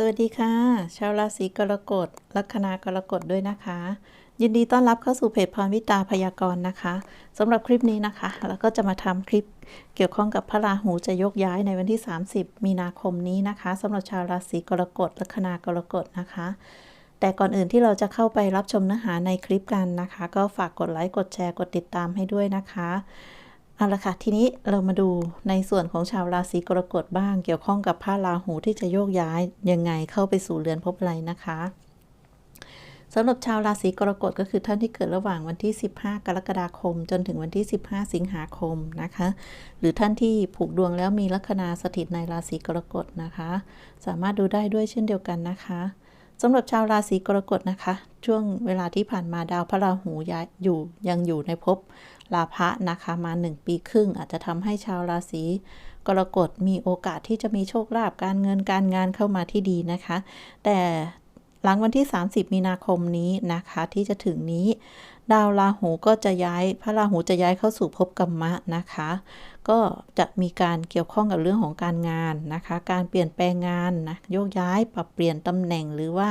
สวัสดีค่ะ ชาวราศีกรกฎ ลัคนากรกฎด้วยนะคะ ยินดีต้อนรับเข้าสู่เพจพรวิตาพยากรณ์นะคะสำหรับคลิปนี้นะคะเราก็จะมาทำคลิปเกี่ยวข้องกับพระราหูจะยกย้ายในวันที่ 30 มีนาคมนี้นะคะสำหรับชาวราศีกรกฎ ลัคนากรกฎนะคะ แต่ก่อนอื่นที่เราจะเข้าไปรับชมเนื้อหาในคลิปกันนะคะ ก็ฝากกดไลค์กดแชร์กดติดตามให้ด้วยนะคะ เอาละค่ะ ทีนี้เรามาดูในส่วนของชาวราศีกรกฎบ้าง เกี่ยวข้องกับพระราหูที่จะโยกย้ายยังไงเข้าไปสู่เรือนภพไรนะคะสำหรับชาวราศีกรกฎก็คือท่านที่เกิดระหว่างวันที่ 15 กรกฎาคม จนถึงวันที่ 15 สิงหาคมนะคะ หรือท่านที่ผูกดวงแล้วมีลัคนาสถิตในราศีกรกฎนะคะ สามารถดูได้ด้วยเช่นเดียวกันนะคะ สำหรับชาวราศีกรกฎนะคะ ช่วงเวลาที่ผ่านมาดาวพระราหูย้ายอยู่ยังอยู่ในภพลาภะนะคะมา 1 ปีครึ่ง อาจจะทำให้ชาวราศีกรกฎมีโอกาสที่จะมีโชคลาภการเงินการงานเข้ามาที่ดีนะคะ แต่หลังวันที่ 30 มีนาคมนี้นะคะที่จะถึงนี้ ดาวราหูก็จะย้าย พระราหูจะย้ายเข้าสู่ภพกรรมะนะคะ ก็จะมีการเกี่ยวข้องกับเรื่องของการงานนะคะ การเปลี่ยนแปลงงานนะโยกย้ายปรับเปลี่ยนตำแหน่งหรือว่า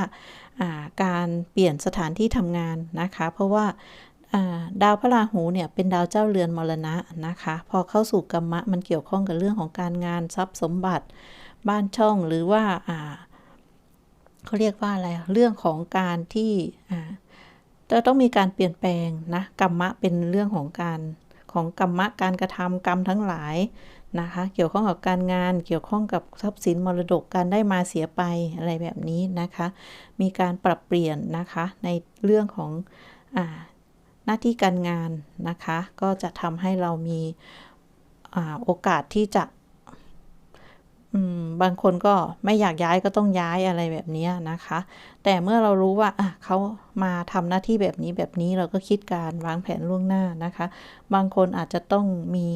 การเปลี่ยนสถานที่ทำงานนะคะ เพราะว่าดาวพระราหูเนี่ยเป็นดาวเจ้าเรือนมรณะนะคะ พอเข้าสู่กรรมะมันเกี่ยวข้องกับเรื่องของการงานทรัพย์สมบัติบ้านช่องหรือว่าเขาเรียกว่าอะไรเรื่องของการที่ จะต้องมีการเปลี่ยนแปลงนะกรรมะเป็นเรื่องของการของกรรมะการกระทำกรรมทั้งหลายนะคะ เกี่ยวข้องกับการงานเกี่ยวข้องกับทรัพย์สินมรดกการได้มาเสียไปอะไรแบบนี้นะคะ มีการปรับเปลี่ยนนะคะในเรื่องของอหน้าที่การงานนะคะ ก็จะทำให้เรามีอโอกาสที่จะ บางคนก็ไม่อยากย้ายก็ต้องย้ายอะไรแบบนี้นะคะ แต่เมื่อเรารู้ว่าเขามาทำหน้าที่แบบนี้แบบนี้เราก็คิดการวางแผนล่วงหน้านะคะ บางคนอาจจะต้องมี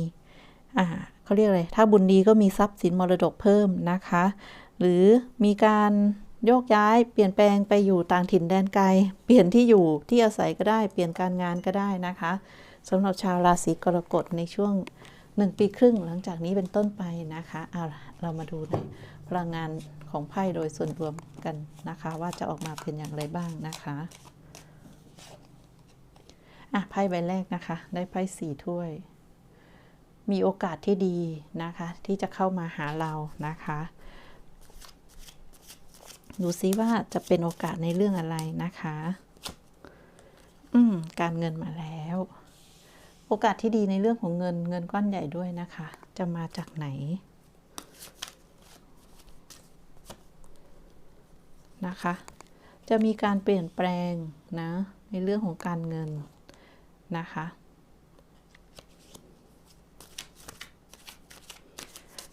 เขาเรียกอะไรถ้าบุญดีก็มีทรัพย์สินมรดกเพิ่มนะคะ หรือมีการโยกย้ายเปลี่ยนแปลงไปอยู่ต่างถิ่นแดนไกล เปลี่ยนที่อยู่ที่อาศัยก็ได้ เปลี่ยนการงานก็ได้นะคะสำหรับชาวราศีกรกฎในช่วง หนึ่งปีครึ่งหลังจากนี้เป็นต้นไปนะคะเอาเรามาดูในพลังงานของไพ่โดยส่วนรวมกันนะคะ ว่าจะออกมาเป็นอย่างไรบ้างนะคะอะไพ่ใบแรกนะคะ ได้ไพ่สี่ถ้วย มีโอกาสที่ดีนะคะ ที่จะเข้ามาหาเรานะคะดูซิว่าจะเป็นโอกาสในเรื่องอะไรนะคะ อืม การเงินมาแล้ว โอกาสที่ดีในเรื่องของเงินเงินก้อนใหญ่ด้วยนะคะ จะมาจากไหนนะคะ จะมีการเปลี่ยนแปลงนะ ในเรื่องของการเงินนะคะ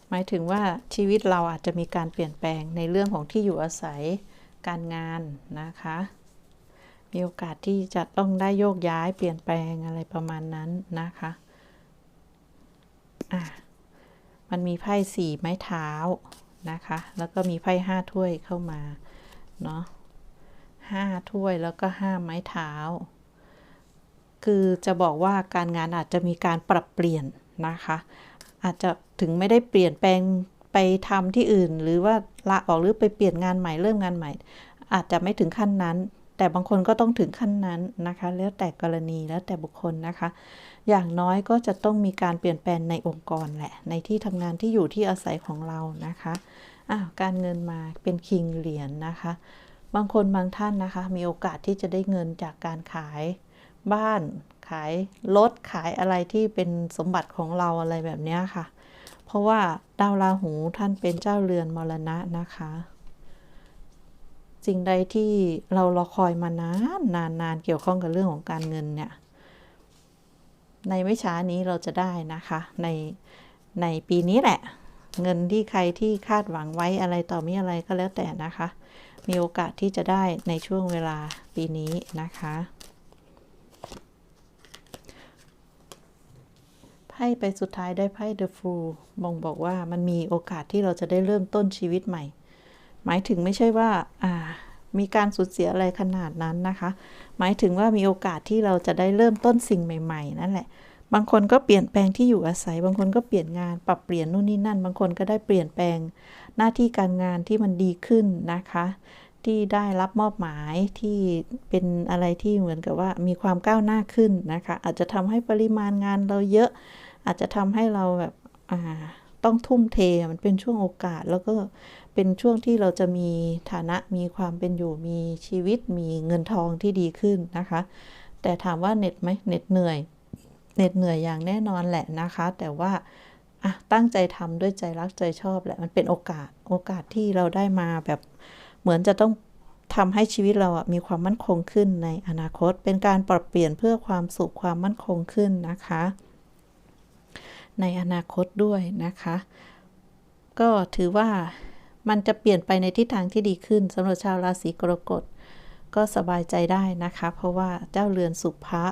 หมายถึงว่าชีวิตเราอาจจะมีการเปลี่ยนแปลงในเรื่องของที่อยู่อาศัยการงานนะคะ มีโอกาสที่จะต้องได้โยกย้ายเปลี่ยนแปลงอะไรประมาณนั้นนะคะอะมันมีไพ่สี่ไม้เท้านะคะ แล้วก็มีไพ่ห้าถ้วยเข้ามา เนาะห้าถ้วยแล้วก็ห้าไม้เท้า คือจะบอกว่าการงานอาจจะมีการปรับเปลี่ยนนะคะ อาจจะถึงไม่ได้เปลี่ยนแปลงไปทำที่อื่น หรือว่าลาออกหรือไปเปลี่ยนงานใหม่เริ่มงานใหม่ อาจจะไม่ถึงขั้นนั้น แต่บางคนก็ต้องถึงขั้นนั้นนะคะ แล้วแต่กรณีแล้วแต่บุคคลนะคะ อย่างน้อยก็จะต้องมีการเปลี่ยนแปลงในองค์กรแหละ ในที่ทำงานที่อยู่ที่อาศัยของเรานะคะอ้าวการเงินมาเป็นคิงเหรียญนนะคะ บางคนบางท่านนะคะ มีโอกาสที่จะได้เงินจากการขายบ้านขายรถขายอะไรที่เป็นสมบัติของเราอะไรแบบนี้ค่ะ เพราะว่าดาวราหูท่านเป็นเจ้าเรือนมรณะนะคะ สิ่งใดที่เรารอคอยมานานนานนานเกี่ยวข้องกับเรื่องของการเงินเนี่ยในไม่ช้านี้เราจะได้นะคะ ในในปีนี้แหละ เงินที่ใครที่คาดหวังไว้อะไรต่อมีอะไรก็แล้วแต่นะคะ มีโอกาสที่จะได้ในช่วงเวลาปีนี้นะคะไพ่ไปสุดท้ายได้ไพ่ The Fool บ่งบอกว่ามันมีโอกาสที่เราจะได้เริ่มต้นชีวิตใหม่ หมายถึงไม่ใช่ว่าอ่ามีการสูญเสียอะไรขนาดนั้นนะคะ หมายถึงว่ามีโอกาสที่เราจะได้เริ่มต้นสิ่งใหม่ ๆ นั่นแหละ บางคนก็เปลี่ยนแปลงที่อยู่อาศัย บางคนก็เปลี่ยนงาน ปรับเปลี่ยนนู่นนี่นั่น บางคนก็ได้เปลี่ยนแปลงหน้าที่การงานที่มันดีขึ้นนะคะ ที่ได้รับมอบหมายที่เป็นอะไรที่เหมือนกับว่ามีความก้าวหน้าขึ้นนะคะ อาจจะทำให้ปริมาณงานเราเยอะ อาจจะทำให้เราแบบต้องทุ่มเท มันเป็นช่วงโอกาสแล้วก็ เป็นช่วงที่เราจะมีฐานะมีความเป็นอยู่มีชีวิตมีเงินทองที่ดีขึ้นนะคะ แต่ถามว่าเหน็ดไหมเหน็ดเหนื่อยเหน็ดเหนื่อยอย่างแน่นอนแหละนะคะ แต่ว่าอะตั้งใจทำด้วยใจรักใจชอบแหละ มันเป็นโอกาสโอกาสที่เราได้มาแบบเหมือนจะต้องทำให้ชีวิตเราอะมีความมั่นคงขึ้นในอนาคต เป็นการปรับเปลี่ยนเพื่อความสุขความมั่นคงขึ้นนะคะ ในอนาคตด้วยนะคะ ก็ถือว่า มันจะเปลี่ยนไปในทิศทางที่ดีขึ้นสำหรับชาวราศีกรกฎก็สบายใจได้นะคะ เพราะว่าเจ้าเรือนสุภะ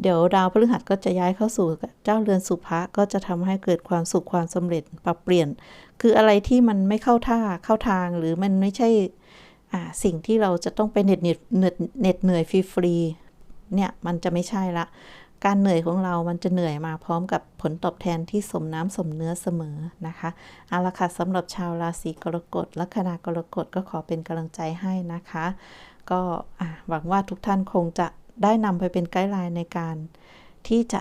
เดี๋ยวดาวพฤหัสก็จะย้ายเข้าสู่เจ้าเรือนสุภะก็จะทำให้เกิดความสุขความสำเร็จปรับเปลี่ยน คืออะไรที่มันไม่เข้าท่าเข้าทางหรือมันไม่ใช่สิ่งที่เราจะต้องไปเหน็ดเหน็ดเหน็ดเหนื่อยฟรีๆเนี่ยมันจะไม่ใช่ละ การเหนื่อยของเรามันจะเหนื่อยมาพร้อมกับผลตอบแทนที่สมน้ำสมเนื้อเสมอนะคะเอาละค่ะสำหรับชาวราศีกรกฎลัคนากรกฎก็ขอเป็นกำลังใจให้นะคะ ก็หวังว่าทุกท่านคงจะได้นำไปเป็นไกด์ไลน์ในการที่จะ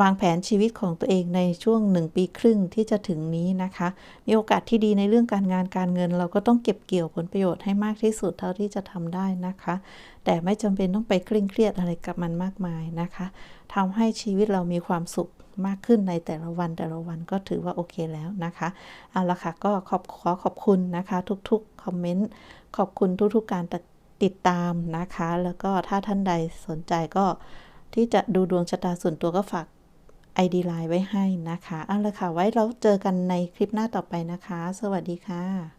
วางแผนชีวิตของตัวเองในช่วงหนึ่งปีครึ่งที่จะถึงนี้นะคะ มีโอกาสที่ดีในเรื่องการงานการเงิน เราก็ต้องเก็บเกี่ยวผลประโยชน์ให้มากที่สุดเท่าที่จะทำได้นะคะ แต่ไม่จำเป็นต้องไปเคร่งเครียดอะไรกับมันมากมายนะคะทำให้ชีวิตเรามีความสุขมากขึ้นในแต่ละวันแต่ละวันก็ถือว่าโอเคแล้วนะคะเอาละค่ะก็ขอบขอขอบคุณนะคะ ทุกๆคอมเมนต์ขอบคุณทุกๆการติดตามนะคะ แล้วก็ถ้าท่านใดสนใจก็ที่จะดูดวงชะตาส่วนตัวก็ฝาก ID ไลน์ไว้ให้นะคะเอาละค่ะไว้เราเจอกันในคลิปหน้าต่อไปนะคะ สวัสดีค่ะ